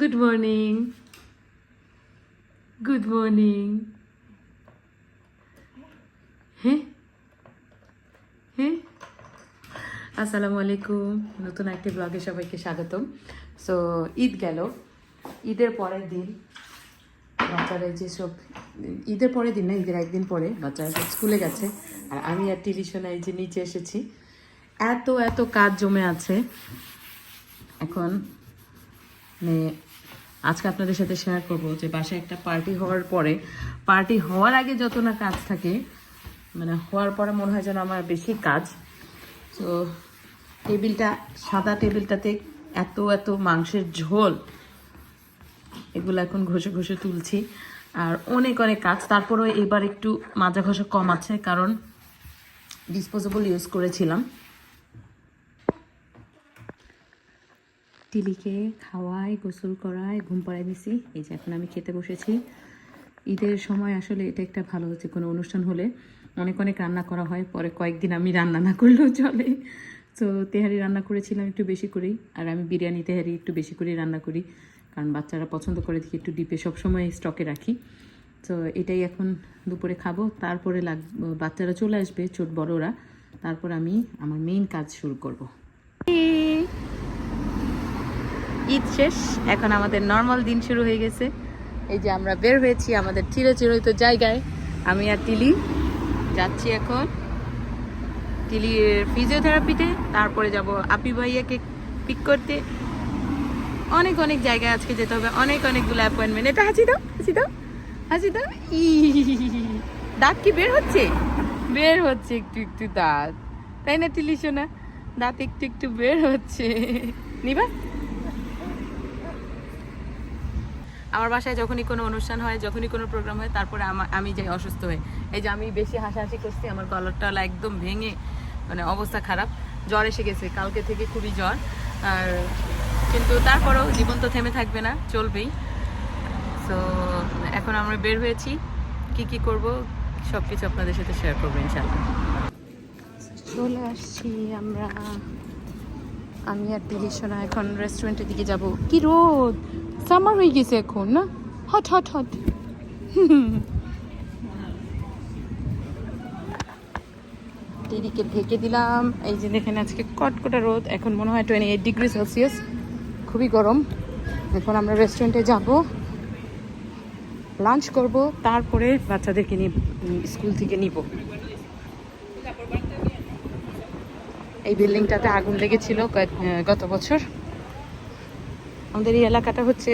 Good morning good morning হ্যাঁ হ্যাঁ আসসালামু আলাইকুম নতুন একটি ব্লগে সবাইকে স্বাগতম। সো ঈদ গেল। ঈদের পরের দিন বাচ্চারা এই যে সব, ঈদের পরের দিন না, ঈদের একদিন পরে বাচ্চারা সব স্কুলে গেছে। আর আমি আর টিলিশনে এই যে নিচে এসেছি। এত এত কাজ জমে আছে। এখন মানে আজকে আপনাদের সাথে শেয়ার করব যে বাসায় একটা পার্টি হওয়ার পরে পার্টি হওয়ার আগে যত না কাজ থাকে মানে হওয়ার পরে মনে হয় যেন আমার বেশি কাজ। তো টেবিলটা, সাদা টেবিলটাতে এত এত মাংসের ঝোল, এগুলো এখন ঘষে ঘষে তুলছি। আর অনেক অনেক কাজ। তারপরেও এবার একটু মাজা ঘষা কম আছে, কারণ ডিসপোজেবল ইউজ করেছিলাম। টিলিকে খাওয়াই গোসল করাই ঘুম পাড়াই দিছি। এই যে এখন আমি খেতে বসেছি। ঈদের সময় আসলে এটা একটা ভালো হচ্ছে কোনো অনুষ্ঠান হলে অনেক অনেক রান্না করা হয়। পরে কয়েকদিন আমি রান্না না করলেও চলে। তো তেহারি রান্না করেছিলাম একটু বেশি করেই। আর আমি বিরিয়ানি তেহারি একটু বেশি করেই রান্না করি। কারণ বাচ্চারা পছন্দ করে দেখি একটু ডিপে সবসময় স্টকে রাখি। তো এটাই এখন দুপুরে খাব। তারপরে লাগ, বাচ্চারা চলে আসবে, ছোট বড়রা। তারপর আমি আমার মেইন কাজ শুরু করব। ঈদ শেষ, এখন আমাদের নর্মাল দিন শুরু হয়ে গেছে। এই যে আমরা বের হয়েছি আমাদের চিরচিরহিত জায়গায়। আমি আর টিলি যাচ্ছি এখন। টিলির ফিজিওথেরাপিতে তারপরে যাব আপি ভাইয়াকে পিক করতে। অনেক অনেক জায়গায় আজকে যেতে হবে, অনেক অনেকগুলো অ্যাপয়েন্টমেন্ট এটা হাসি দাও হাসি দাও হাসি দাও। ই দাঁত কি বের হচ্ছে? বের হচ্ছে একটু একটু দাঁত। তাই না টিলি সোনা? দাঁত একটু একটু বের হচ্ছে। নিবা? আমার বাসায় যখনই কোনো অনুষ্ঠান হয়, যখনই কোনো প্রোগ্রাম হয়, তারপরে আমি যাই অসুস্থ হয়ে। এই যে আমি বেশি হাসাহাসি করছি, আমার গলার টলা একদম ভেঙে মানে অবস্থা খারাপ। জ্বর এসে গেছে, কালকে থেকে খুবই জ্বর। আর কিন্তু তারপরেও জীবন তো থেমে থাকবে না, চলবেই। তো এখন আমরা বের হয়েছি। কি কি করব সব কিছু আপনাদের সাথে শেয়ার করব ইনশাল্লাহ চলে আসছি আমরা আমি আর দিলিশনা এখন রেস্টুরেন্টের দিকে যাব। কি রোদ? সামার হয়ে গেছে এখন, না? Hot hot hot. ঢেকে দিলাম। এই যে দেখেন আজকে কটকটা রোদ, এখন মনে হয় টোয়েন্টি এইট ডিগ্রি সেলসিয়াস খুবই গরম। এখন আমরা রেস্টুরেন্টে যাব। লাঞ্চ করব, তারপরে বাচ্চাদেরকে নিয়ে স্কুল থেকে নিব। এই বিল্ডিংটাতে আগুন লেগেছিল গত বছর। আমাদের এই এলাকাটা হচ্ছে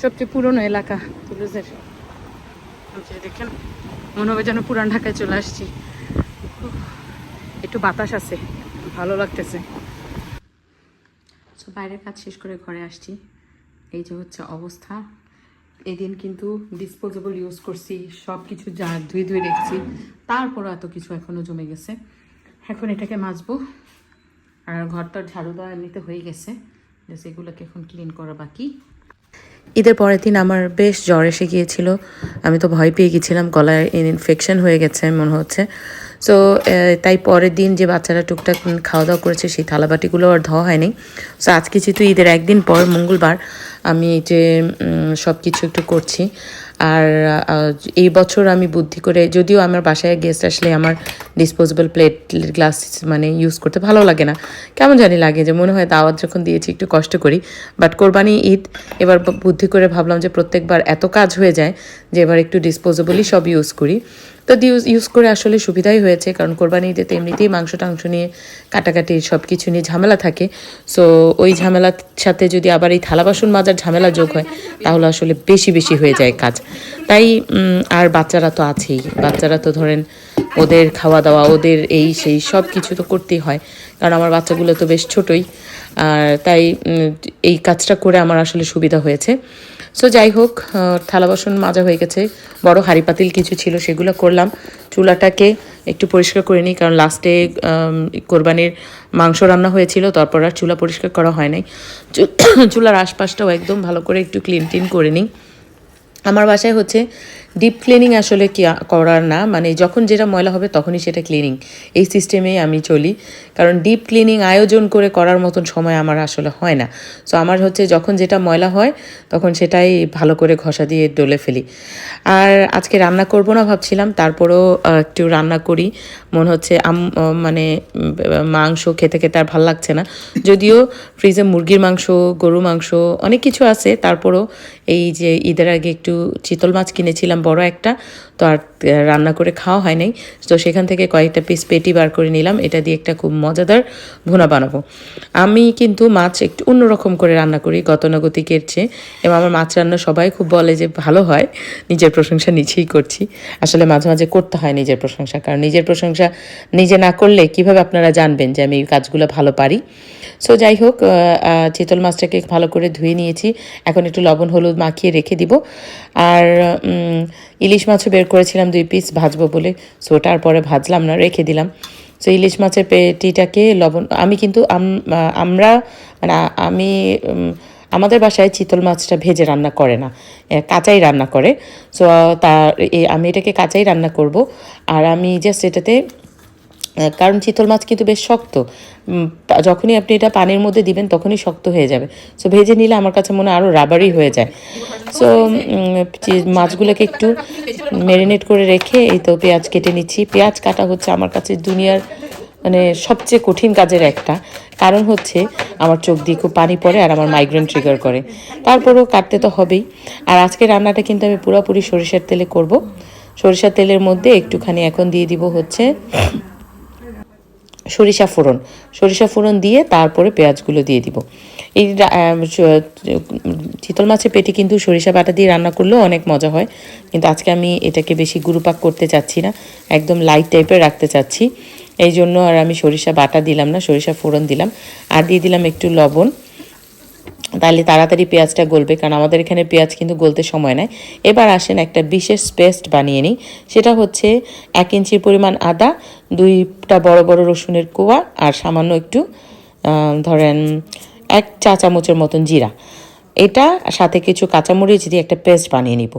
সবচেয়ে পুরনো এলাকা, তুলুজের। দেখেন, মনে হবে যেন পুরান ঢাকায় চলে আসছি। একটু বাতাস আছে, ভালো লাগতেছে। তো বাইরের কাজ শেষ করে ঘরে আসছি। এই যে হচ্ছে অবস্থা। এদিন কিন্তু ডিসপোজেবল ইউজ করছি সব কিছু যা ধুয়ে ধুয়ে রেখেছি। তারপরও এত কিছু এখনও জমে গেছে। এখন এটাকে মাজবো। আর ঘরটার ঝাড়ু দেওয়া এমনিতে হয়ে গেছে জাস্ট এগুলোকে এখন ক্লিন করা বাকি। ঈদের পরের দিন আমার বেশ জ্বর এসে গিয়েছিল, আমি তো ভয় পেয়ে গেছিলাম গলায় ইনফেকশন হয়ে গেছে মনে হচ্ছে। সো তাই পরের দিন যে বাচ্চারা টুকটাক খাওয়া দাওয়া করেছে, সেই থালাবাটিগুলো আর ধোয়া হয়নি। সো আজকে যেহেতু ঈদের একদিন পর মঙ্গলবার, আমি যে সব কিছু একটু করছি। আর এই বছর আমি বুদ্ধি করে, যদিও আমার বাসায় গেস্ট আসলে আমার ডিসপোজেবল প্লেট গ্লাস মানে ইউজ করতে ভালো লাগে না। কেমন জানি লাগে যে মনে হয় দাওয়াত যখন দিয়েছি একটু কষ্ট করি। বাট কোরবানি ঈদ, এবার বুদ্ধি করে ভাবলাম যে প্রত্যেকবার এত কাজ হয়ে যায় যে এবার একটু ডিসপোজেবলই সব ইউজ করি। তো ইউজ ইউজ করে আসলে সুবিধাই হয়েছে, কারণ কোরবানি ঈদেতে এমনিতেই মাংস টাংস নিয়ে কাটাকাটি সব কিছু নিয়ে ঝামেলা থাকে। সো ওই ঝামেলার সাথে যদি আবার এই থালা বাসন মাজার ঝামেলা যোগ হয়, তাহলে আসলে বেশি বেশি হয়ে যায় কাজ। তাই আর বাচ্চারা তো আছেই। বাচ্চারা তো ধরেন ওদের খাওয়া দাওয়া, ওদের এই, সেই সব কিছু তো করতেই হয়। কারণ আমার বাচ্চাগুলো তো বেশ ছোটই। আর তাই এই কাজটা করে আমার আসলে সুবিধা হয়েছে। সো যাই হোক থালা বাসন মাজা হয়ে গেছে। বড় হাঁড়ি পাতিল কিছু ছিল, সেগুলো করলাম। চুলাটাকে একটু পরিষ্কার করে নিই, কারণ লাস্টে কোরবানির মাংস রান্না হয়েছিল, তারপর আর চুলা পরিষ্কার করা হয় নাই। চুলার আশপাশটাও একদম ভালো করে একটু ক্লিন টিন করে নিই। আমার বাসায় হচ্ছে ডিপ ক্লিনিং আসলে কি করার না মানে যখন যেটা ময়লা হবে তখনই সেটা ক্লিনিং এই সিস্টেমেই আমি চলি। কারণ ডিপ ক্লিনিং আয়োজন করে করার মতন সময় আমার আসলে হয় না। সো আমার হচ্ছে যখন যেটা ময়লা হয়, তখন সেটাই ভালো করে ঘষা দিয়ে ডলে ফেলি। আর আজকে রান্না করব না ভাবছিলাম, তারপরেও একটু রান্না করি। মনে হচ্ছে আম মানে মাংস খেতে খেতে আর ভালো লাগছে না। যদিও ফ্রিজে মুরগির মাংস গরু মাংস অনেক কিছু আছে। তারপরও এই যে ঈদের আগে একটু চিতল মাছ কিনেছিলাম বড় একটা তো আর রান্না করে খাওয়া হয় নাই। তো সেখান থেকে কয়েকটা পিস পেটি বার করে নিলাম। এটা দিয়ে একটা খুব মজাদার ভুনা বানাবো। আমি কিন্তু মাছ একটু অন্যরকম করে রান্না করি, গতানুগতিকের চেয়ে। এবং আমার মাছ রান্না সবাই খুব বলে যে ভালো হয়। নিজের প্রশংসা নিজেই করছি। আসলে মাঝে মাঝে করতে হয় নিজের প্রশংসা। কারণ নিজের প্রশংসা নিজে না করলে কীভাবে আপনারা জানবেন যে আমি এই কাজগুলো ভালো পারি? সো যাই হোক চিতল মাছটাকে ভালো করে ধুয়ে নিয়েছি। এখন একটু লবণ, হলুদ মাখিয়ে রেখে দিব। আর ইলিশ মাছও বের করেছিলাম দুই পিস ভাজবো বলে। সো ওটার পরে ভাজলাম না, রেখে দিলাম। সো ইলিশ মাছের পেটিটাকে লবণ, আমি কিন্তু আমরা মানে আমি আমাদের বাসায় চিতল মাছটা ভেজে রান্না করে না কাঁচাই রান্না করে। সো তা এ- আমি এটাকে কাঁচাই রান্না করব। আর আমি জাস্ট এটাতে কারণ চিতল মাছ কিন্তু বেশ শক্ত। যখনই আপনি এটা পানির মধ্যে দিবেন, তখনই শক্ত হয়ে যাবে। সো ভেজে নিলে আমার কাছে মনে আরও রাবারই হয়ে যায়। সো মাছগুলোকে একটু ম্যারিনেট করে রেখে এই তো পেঁয়াজ কেটে নিচ্ছি। পেঁয়াজ কাটা হচ্ছে আমার কাছে দুনিয়ার মানে সবচেয়ে কঠিন কাজের একটা। কারণ হচ্ছে আমার চোখ দিয়ে খুব পানি পড়ে আর আমার মাইগ্রেন ট্রিগার করে। তারপরেও কাটতে তো হবেই। আর আজকে রান্নাটা কিন্তু আমি পুরোপুরি সরিষার তেলে করব। সরিষার তেলের মধ্যে একটুখানি এখন দিয়ে দিব হচ্ছে সরিষা ফোড়ন। সরিষা ফোড়ন দিয়ে তারপরে পেঁয়াজগুলো দিয়ে দিব। এই চিতল মাছের পেটে কিন্তু সরিষা বাটা দিয়ে রান্না করলেও অনেক মজা হয়। কিন্তু আজকে আমি এটাকে বেশি গুরুপাক করতে চাচ্ছি না। একদম লাইট টাইপের রাখতে চাচ্ছি। এই জন্য আর আমি সরিষা বাটা দিলাম না, সরিষা ফোড়ন দিলাম। আর দিয়ে দিলাম একটু লবণ। তাহলে তাড়াতাড়ি পেঁয়াজটা গলবে, কারণ আমাদের এখানে পেঁয়াজ কিন্তু গলতে সময় নেয়। এবার আসেন একটা বিশেষ পেস্ট বানিয়ে নিই। সেটা হচ্ছে এক ইঞ্চির পরিমাণ আদা, দুইটা বড় বড় রসুনের কোয়া, আর সামান্য একটু ধরেন এক চা চামচের মতন জিরা। এটা সাথে কিছু কাঁচামরিচ দিয়ে একটা পেস্ট বানিয়ে নিব।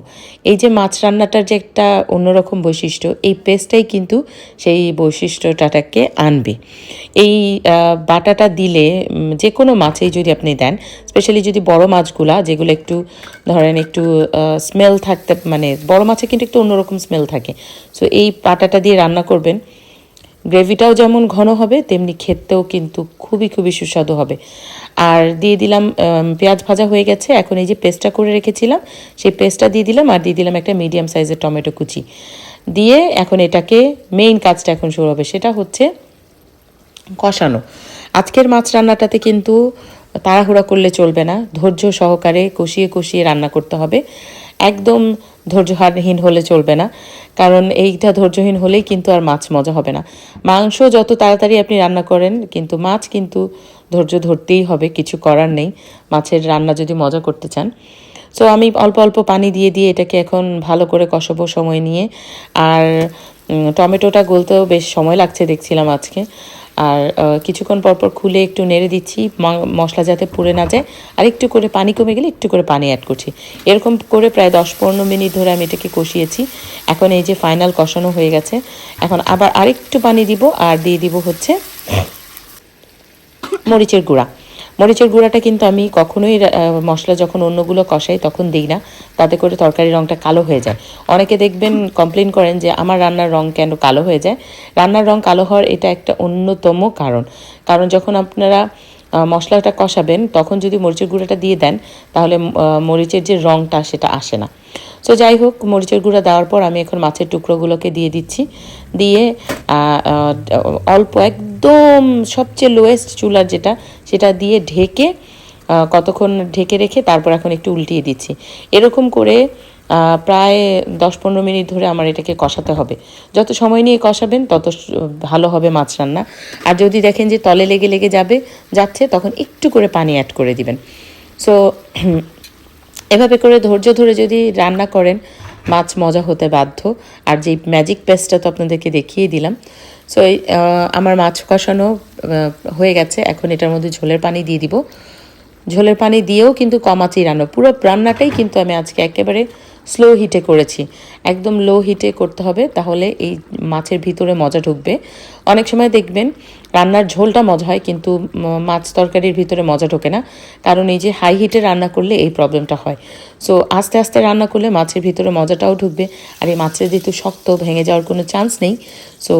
এই যে মাছ রান্নাটার যে একটা অন্যরকম বৈশিষ্ট্য, এই পেস্টটাই কিন্তু সেই বৈশিষ্ট্যটাকে আনবে। এই বাটাটা দিলে যে কোনো মাছেই যদি আপনি দেন, স্পেশালি যদি বড় মাছগুলা, যেগুলো একটু, ধরেন একটু স্মেল থাকতে মানে বড় মাছে কিন্তু একটু অন্যরকম স্মেল থাকে। সো, এই বাটাটা দিয়ে রান্না করবেন। গ্রেভিটাও যেমন ঘন হবে, তেমনি খেতেও কিন্তু খুবই খুবই সুস্বাদু হবে। আর দিয়ে দিলাম পেঁয়াজ ভাজা হয়ে গেছে। এখন এই যে পেস্টটা করে রেখেছিলাম, সেই পেস্টটা দিয়ে দিলাম আর দিয়ে দিলাম একটা মিডিয়াম সাইজের টমেটো কুচি। দিয়ে এখন এটাকে মেইন কাজটা এখন শুরু হবে, সেটা হচ্ছে কষানো। আজকের মাছ রান্নাটাতে কিন্তু তাড়াহুড়া করলে চলবে না, ধৈর্য সহকারে কষিয়ে কষিয়ে রান্না করতে হবে। একদম ধৈর্যহারহীন হলে চলবে না, কারণ এইটা ধৈর্যহীন হলেই কিন্তু আর মাছ মজা হবে না। মাংস যত তাড়াতাড়ি আপনি রান্না করেন, কিন্তু মাছ কিন্তু ধৈর্য ধরতেই হবে, কিছু করার নেই। মাছের রান্না যদি মজা করতে চান। সো আমি অল্প অল্প পানি দিয়ে দিয়ে এটাকে এখন ভালো করে কষাবো সময় নিয়ে। আর টমেটোটা গলতেও বেশ সময় লাগছে দেখছিলাম আজকে। আর কিছুক্ষণ পর পর খুলে একটু নেড়ে দিচ্ছি মশলা যাতে পুড়ে না যায়। আর একটু করে পানি কমে গেলে একটু করে পানি অ্যাড করছি। এরকম করে প্রায় দশ পনেরো মিনিট ধরে আমি এটাকে কষিয়েছি। এখন এই যে ফাইনাল কষানো হয়ে গেছে। এখন আবার আরেকটু পানি দিব, আর দিয়ে দিব হচ্ছে মরিচের গুঁড়া। মরিচের গুঁড়াটা কিন্তু আমি কখনোই মশলা যখন অন্যগুলো কষাই তখন দিই না। তাতে করে তরকারি রঙটা কালো হয়ে যায়। অনেকে দেখবেন কমপ্লেন করেন যে, আমার রান্নার রং কেন কালো হয়ে যায়? রান্নার রং কালো হওয়ার এটা একটা অন্যতম কারণ। কারণ যখন আপনারা মশলাটা কষাবেন, তখন যদি মরিচের গুঁড়াটা দিয়ে দেন, তাহলে মরিচের যে রঙটা সেটা আসে না। সো যাই হোক, মরিচের গুঁড়া দেওয়ার পর আমি এখন মাছের টুকরোগুলোকে দিয়ে দিচ্ছি। দিয়ে অল্প একদম সবচেয়ে লোয়েস্ট চুলার যেটা, সেটা দিয়ে ঢেকে কতক্ষণ ঢেকে রেখে তারপর এখন একটু উল্টিয়ে দিচ্ছি। এরকম করে প্রায় দশ পনেরো মিনিট ধরে আমার এটাকে কষাতে হবে। যত সময় নিয়ে কষাবেন, তত ভালো হবে মাছ রান্না। আর যদি দেখেন যে তলে লেগে লেগে যাবে, যাচ্ছে, তখন একটু করে পানি অ্যাড করে দিবেন। সো এভাবে করে ধৈর্য ধরে যদি রান্না করেন মাছ মজা হতে বাধ্য। আর যেই ম্যাজিক পেস্টটা তো আপনাদেরকে দেখিয়ে দিলাম। সো আমার মাছ কষানো হয়ে গেছে। এখন এটার মধ্যে ঝোলের পানি দিয়ে দিব। ঝোলের পানি দিয়েও কিন্তু কম আঁচেই রান্না। পুরো রান্নাটাই কিন্তু আমি আজকে একেবারে স্লো হিটে করেছি। একদম লো হিটে করতে হবে, তাহলে এই মাছের ভিতরে মজা ঢুকবে। অনেক সময় দেখবেন রান্নার ঝোলটা মজা হয়, কিন্তু মাছ তরকারির ভিতরে মজা ঢোকে না। কারণ এই যে হাই হিটে রান্না করলে এই প্রবলেমটা হয়। সো আস্তে আস্তে রান্না করলে মাছের ভিতরে মজাটাও ঢুকবে। আর এই মাছের যেহেতু শক্ত, ভেঙে যাওয়ার কোনো চান্স নেই। সো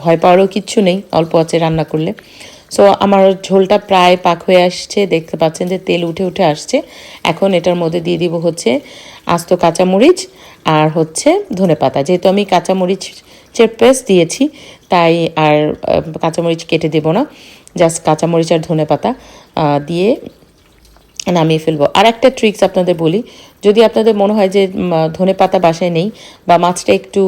ভয় পাওয়ারও কিচ্ছু নেই অল্প আছে রান্না করলে। সো আমার ঝোলটা প্রায় পাক হয়ে আসছে। দেখতে পাচ্ছেন যে তেল উঠে উঠে আসছে। এখন এটার মধ্যে দিয়ে দিব হচ্ছে আস্ত কাঁচামরিচ আর হচ্ছে ধনেপাতা। যেহেতু আমি কাঁচামরিচের পেস্ট দিয়েছি তাই আর কাঁচামরিচ কেটে দেবো না। জাস্ট কাঁচামরিচ আর ধনেপাতা আহ, দিয়ে নামিয়ে ফেলব। আর একটা ট্রিক্স আপনাদের বলি যদি আপনাদের মনে হয় যে ধনে পাতা বাসায় নেই বা মাছটা একটু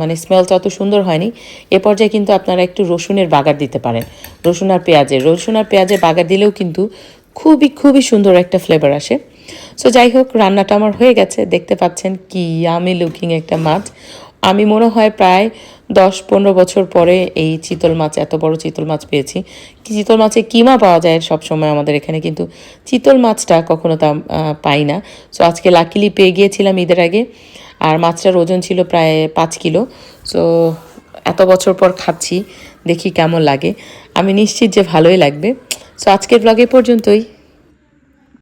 মানে স্মেলটা অত সুন্দর হয়নি এ পর্যায়ে কিন্তু আপনারা একটু রসুনের বাগার দিতে পারেন। রসুন আর পেঁয়াজের রসুন আর পেঁয়াজের বাগার দিলেও কিন্তু খুবই খুবই সুন্দর একটা ফ্লেভার আসে। সো যাই হোক রান্নাটা আমার হয়ে গেছে দেখতে পাচ্ছেন কি আমি লুকিং একটা মাছ। আমি মনে হয় প্রায় দশ পনেরো বছর পরে এই চিতল মাছ, এত বড় চিতল মাছ পেয়েছি। কি চিতল মাছে কিমা পাওয়া যায় সব সময় আমাদের এখানে, কিন্তু চিতল মাছটা কখনো তা পাই না। সো আজকে লাকিলি পেয়ে গিয়েছিলাম ঈদের আগে, আর মাছটার ওজন ছিল প্রায় পাঁচ কিলো। সো এত বছর পর খাচ্ছি, দেখি কেমন লাগে। আমি নিশ্চিত যে ভালোই লাগবে। সো আজকের ব্লগে পর্যন্তই।